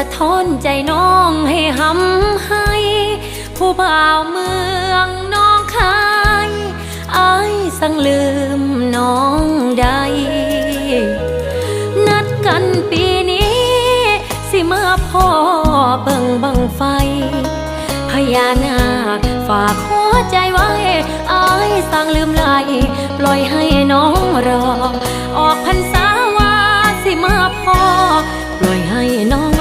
ะท้อนใจน้องให้หำให้ ผู้บ่าวเมืองน้องคายอายสั่งลืมน้องใด นัดกันปีนี้ สิมาพ่อเบิ่งบังไฟ พญานาคฝากหัวใจไว้อายสั่งลืมไหลปล่อยให้น้องรอ ออกพรรษาวาสิมาพ่อปล่อยให้น้อง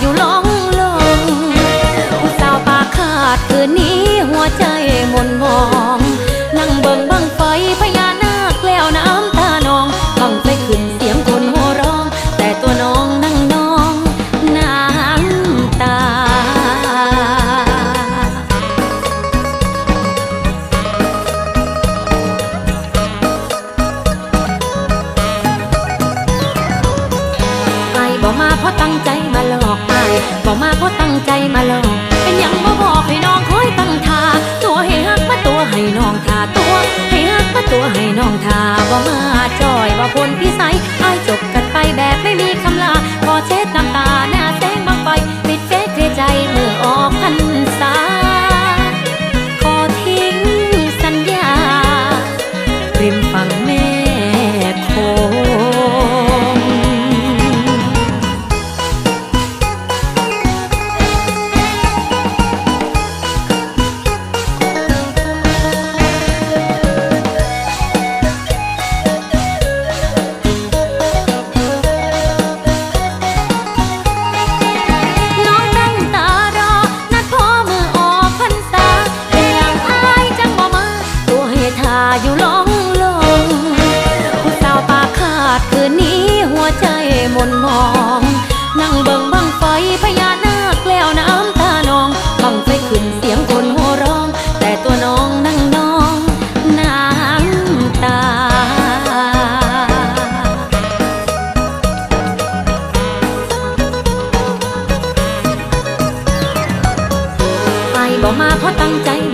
อยู่ลงลงผู้สาวปากขาดคืนนี้หัวใจมนมอง นั่งเบิ่งบังไฟพญานาคแล้วน้ำตานองบังไฟขึ้นเสียงคนโหร้อง แต่ตัวน้องนั่งนองน้ำตา ไอบอกมาเพราะตั้งใจ บอกมาเพราะตั้งใจมาลอง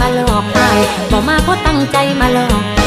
มาหลอกอายบ่มาเพราะตั้งใจมาหลอก